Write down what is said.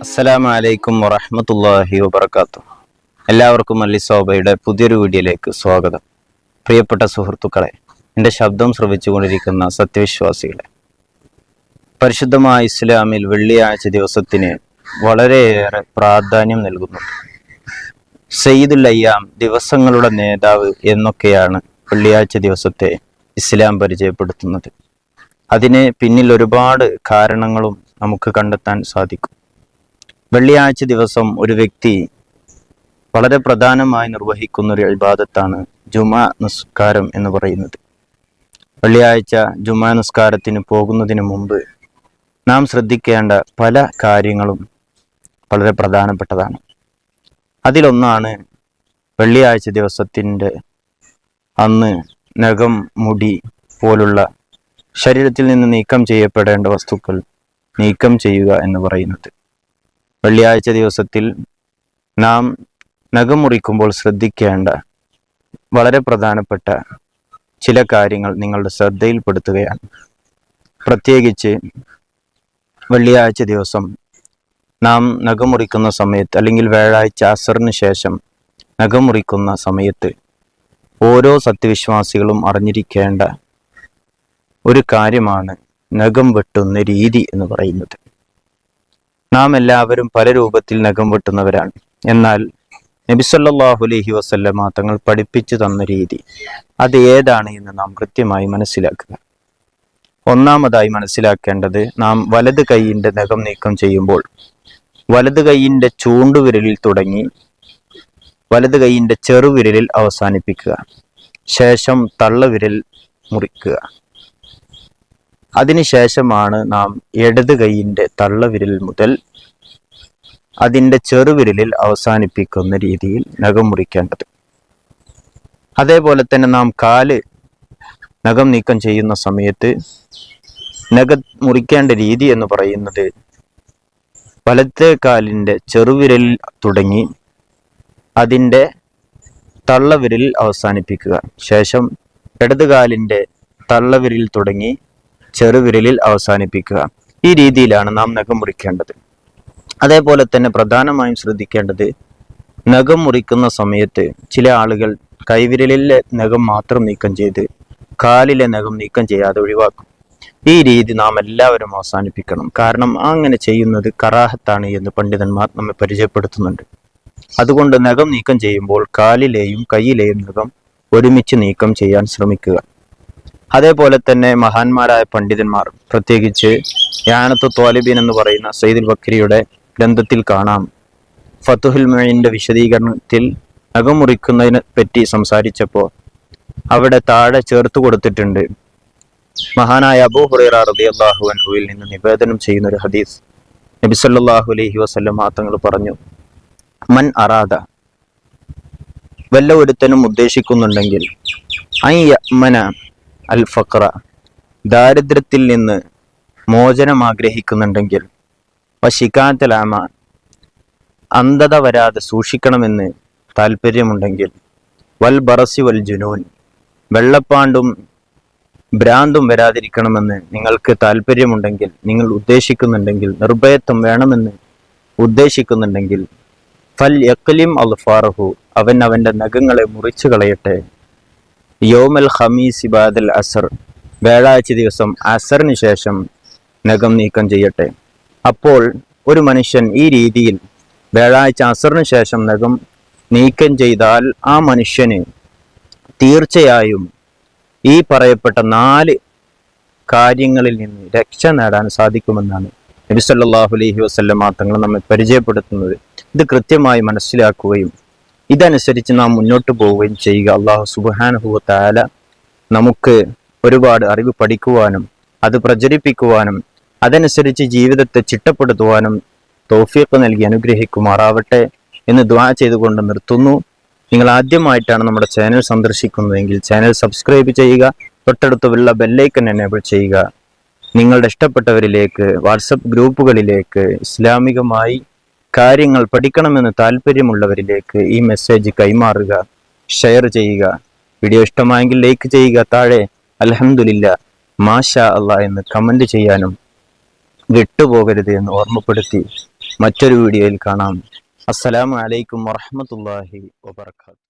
അസ്സലാമു അലൈക്കും വറഹ്മത്തുള്ളാഹി വബർക്കാത്തു എല്ലാവർക്കും അല്ലിസോബയുടെ പുതിയൊരു വീഡിയോയിലേക്ക് സ്വാഗതം. പ്രിയപ്പെട്ട സുഹൃത്തുക്കളെ എന്റെ ശബ്ദം ശ്രവിച്ചുകൊണ്ടിരിക്കുന്ന സത്യവിശ്വാസികളെ പരിശുദ്ധമായ ഇസ്ലാമിൽ വെള്ളിയാഴ്ച ദിവസത്തിന് വളരെയേറെ പ്രാധാന്യം നൽകുന്നു സയ്യിദുൽ അയ്യാം ദിവസങ്ങളുടെ നേതാവ് എന്നൊക്കെയാണ് വെള്ളിയാഴ്ച ദിവസത്തെ ഇസ്ലാം പരിചയപ്പെടുത്തുന്നത്. അതിന് പിന്നിൽ ഒരുപാട് കാരണങ്ങളും നമുക്ക് കണ്ടെത്താൻ സാധിക്കും. വെള്ളിയാഴ്ച ദിവസം ഒരു വ്യക്തി വളരെ പ്രധാനമായി നിർവഹിക്കുന്ന ഒരു ഇബാദത്താണ് ജുമാ നിസ്കാരം എന്ന് പറയുന്നത്. വെള്ളിയാഴ്ച ജുമാ നിസ്കാരത്തിന് പോകുന്നതിന് മുമ്പ് നാം ശ്രദ്ധിക്കേണ്ട പല കാര്യങ്ങളും വളരെ പ്രധാനപ്പെട്ടതാണ്. അതിലൊന്നാണ് വെള്ളിയാഴ്ച ദിവസത്തിന്റെ അന്ന് നഖം മുടി പോലുള്ള ശരീരത്തിൽ നിന്ന് നീക്കം ചെയ്യപ്പെടേണ്ട വസ്തുക്കൾ നീക്കം ചെയ്യുക എന്ന് പറയുന്നത്. വെള്ളിയാഴ്ച ദിവസത്തിൽ നാം നഖം മുറിക്കുമ്പോൾ ശ്രദ്ധിക്കേണ്ട വളരെ പ്രധാനപ്പെട്ട ചില കാര്യങ്ങൾ നിങ്ങളുടെ ശ്രദ്ധയിൽപ്പെടുത്തുകയാണ്. പ്രത്യേകിച്ച് വെള്ളിയാഴ്ച ദിവസം നാം നഖം മുറിക്കുന്ന സമയത്ത് അല്ലെങ്കിൽ വ്യാഴാഴ്ച അസറിന് ശേഷം നഖം മുറിക്കുന്ന സമയത്ത് ഓരോ സത്യവിശ്വാസികളും അറിഞ്ഞിരിക്കേണ്ട ഒരു കാര്യമാണ് നഖം വെട്ടുന്ന രീതി എന്ന് പറയുന്നത്. നാം എല്ലാവരും പല രൂപത്തിൽ നഖം വെട്ടുന്നവരാണ്. എന്നാൽ നബിസല്ലാഹു അലൈഹി വസല്ലമ തങ്ങൾ പഠിപ്പിച്ചു തന്ന രീതി അത് ഏതാണ് എന്ന് നാം കൃത്യമായി മനസ്സിലാക്കുക. ഒന്നാമതായി മനസ്സിലാക്കേണ്ടത് നാം വലത് കൈയിന്റെ നഖം നീക്കം ചെയ്യുമ്പോൾ വലത് കൈയിന്റെ ചൂണ്ടുവിരലിൽ തുടങ്ങി വലത് കൈയിന്റെ ചെറുവിരലിൽ അവസാനിപ്പിക്കുക. ശേഷം തള്ളവിരൽ മുറിക്കുക. അതിനുശേഷമാണ് നാം ഇടത് കൈയിന്റെ തള്ളവിരൽ മുതൽ അതിന്റെ ചെറുവിരലിൽ അവസാനിപ്പിക്കുന്ന രീതിയിൽ നഖം മുറിക്കേണ്ടത്. അതേപോലെ തന്നെ നാം കാൽ നഖം നീക്കം ചെയ്യുന്ന സമയത്ത് നഖ മുറിക്കേണ്ട രീതി എന്ന് പറയുന്നത് വലത്തെ കാലിന്റെ ചെറുവിരലിൽ തുടങ്ങി അതിന്റെ തള്ളവിരലിൽ അവസാനിപ്പിക്കുക. ശേഷം ഇടത് കാലിന്റെ തള്ളവിരലിൽ തുടങ്ങി ചെറുവിരലിൽ അവസാനിപ്പിക്കുക. ഈ രീതിയിലാണ് നാം നഖം മുറിക്കേണ്ടത്. അതേപോലെ തന്നെ പ്രധാനമായും ശ്രദ്ധിക്കേണ്ടത് നഖം മുറിക്കുന്ന സമയത്ത് ചില ആളുകൾ കൈവിരലിലെ നഖം മാത്രം നീക്കം ചെയ്ത് കാലിലെ നഖം നീക്കം ചെയ്യാതെ ഒഴിവാക്കും. ഈ രീതി നാം എല്ലാവരും അവസാനിപ്പിക്കണം. കാരണം അങ്ങനെ ചെയ്യുന്നത് കറാഹത്താണ് എന്ന് പണ്ഡിതന്മാർ നമ്മെ പരിചയപ്പെടുത്തുന്നുണ്ട്. അതുകൊണ്ട് നഖം നീക്കം ചെയ്യുമ്പോൾ കാലിലെയും കൈയിലെയും നഖം ഒരുമിച്ച് നീക്കം ചെയ്യാൻ ശ്രമിക്കുക. അതേപോലെ തന്നെ മഹാന്മാരായ പണ്ഡിതന്മാർ പ്രത്യേകിച്ച് യാനത്ത് തോലിബീൻ എന്ന് പറയുന്ന സയ്യിദുൽ ബക്രിയുടെ ഗ്രന്ഥത്തിൽ കാണാം. ഫത്തുഹുൽ മൊയിന്റെ വിശദീകരണത്തിൽ നഖം മുറിക്കുന്നതിനെ പറ്റി സംസാരിച്ചപ്പോൾ അവിടെ താഴെ ചേർത്ത് കൊടുത്തിട്ടുണ്ട്. മഹാനായ അബൂ ഹുറൈറ റളിയല്ലാഹു അൻഹുവിൽ നിന്ന് നിവേദനം ചെയ്യുന്ന ഒരു ഹദീസ് നബി സല്ലല്ലാഹു അലൈഹി വസല്ലം തങ്ങൾ പറഞ്ഞു. മൻ അറാദ. വല്ല ഒരുത്തനും ഉദ്ദേശിക്കുന്നുണ്ടെങ്കിൽ ഐ യമന അൽ ഫക്ര ദാരിദ്ര്യത്തിൽ നിന്ന് മോചനം ആഗ്രഹിക്കുന്നുണ്ടെങ്കിൽ വശിക്കാത്തലാമ അന്ധത വരാതെ സൂക്ഷിക്കണമെന്ന് താല്പര്യമുണ്ടെങ്കിൽ വൽ ബറസി വൽ ജുനൂൻ വെള്ളപ്പാണ്ടും ഭ്രാന്തും വരാതിരിക്കണമെന്ന് നിങ്ങൾക്ക് താല്പര്യമുണ്ടെങ്കിൽ നിങ്ങൾ ഉദ്ദേശിക്കുന്നുണ്ടെങ്കിൽ നിർഭയത്വം വേണമെന്ന് ഉദ്ദേശിക്കുന്നുണ്ടെങ്കിൽ ഫൽ യക്ലിം അൽ ഫാറഹു അവൻ അവന്റെ നഖങ്ങളെ മുറിച്ചു കളയട്ടെ. യോമൽ ഹമീസ് ഇബാദൽ അസർ. വ്യാഴാഴ്ച ദിവസം അസറിന് ശേഷം നഖം നീക്കം ചെയ്യട്ടെ. അപ്പോൾ ഒരു മനുഷ്യൻ ഈ രീതിയിൽ വ്യാഴാഴ്ച അസറിന് ശേഷം നഖം നീക്കം ചെയ്താൽ ആ മനുഷ്യന് തീർച്ചയായും ഈ പറയപ്പെട്ട നാല് കാര്യങ്ങളിൽ നിന്ന് രക്ഷ നേടാൻ സാധിക്കുമെന്നാണ്. നബി സല്ലല്ലാഹു അലൈഹി വസല്ലമ തങ്ങൾ നമ്മെ പരിചയപ്പെടുത്തുന്നത്. ഇത് കൃത്യമായി മനസ്സിലാക്കുകയും ഇതനുസരിച്ച് നാം മുന്നോട്ട് പോവുകയും ചെയ്യുക. അള്ളാഹു സുബാനുഹുവ താല നമുക്ക് ഒരുപാട് അറിവ് പഠിക്കുവാനും അത് പ്രചരിപ്പിക്കുവാനും അതനുസരിച്ച് ജീവിതത്തെ ചിട്ടപ്പെടുത്തുവാനും തൗഫീഖ് നൽകി അനുഗ്രഹിക്കുമാറാവട്ടെ എന്ന് ദ്വാ ചെയ്തുകൊണ്ട് നിർത്തുന്നു. നിങ്ങൾ ആദ്യമായിട്ടാണ് നമ്മുടെ ചാനൽ സന്ദർശിക്കുന്നതെങ്കിൽ ചാനൽ സബ്സ്ക്രൈബ് ചെയ്യുക തൊട്ടടുത്ത് തൊട്ടടുത്തുള്ള ബെല്ലൈക്കൻ എനേബിൾ ചെയ്യുക. നിങ്ങളുടെ ഇഷ്ടപ്പെട്ടവരിലേക്ക് വാട്സപ്പ് ഗ്രൂപ്പുകളിലേക്ക് ഇസ്ലാമികമായി കാര്യങ്ങൾ പഠിക്കണമെന്ന് താല്പര്യമുള്ളവരിലേക്ക് ഈ മെസ്സേജ് കൈമാറുക ഷെയർ ചെയ്യുക. വീഡിയോ ഇഷ്ടമായെങ്കിൽ ലൈക്ക് ചെയ്യുക. താഴെ അലഹമുല്ല മാഷ അല്ല എന്ന് കമന്റ് ചെയ്യാനും വിട്ടുപോകരുത് എന്ന് ഓർമ്മപ്പെടുത്തി മറ്റൊരു വീഡിയോയിൽ കാണാം. അസ്സലാമു അലൈക്കും വറഹ്മത്തുള്ളാഹി വബർക്കാത്തു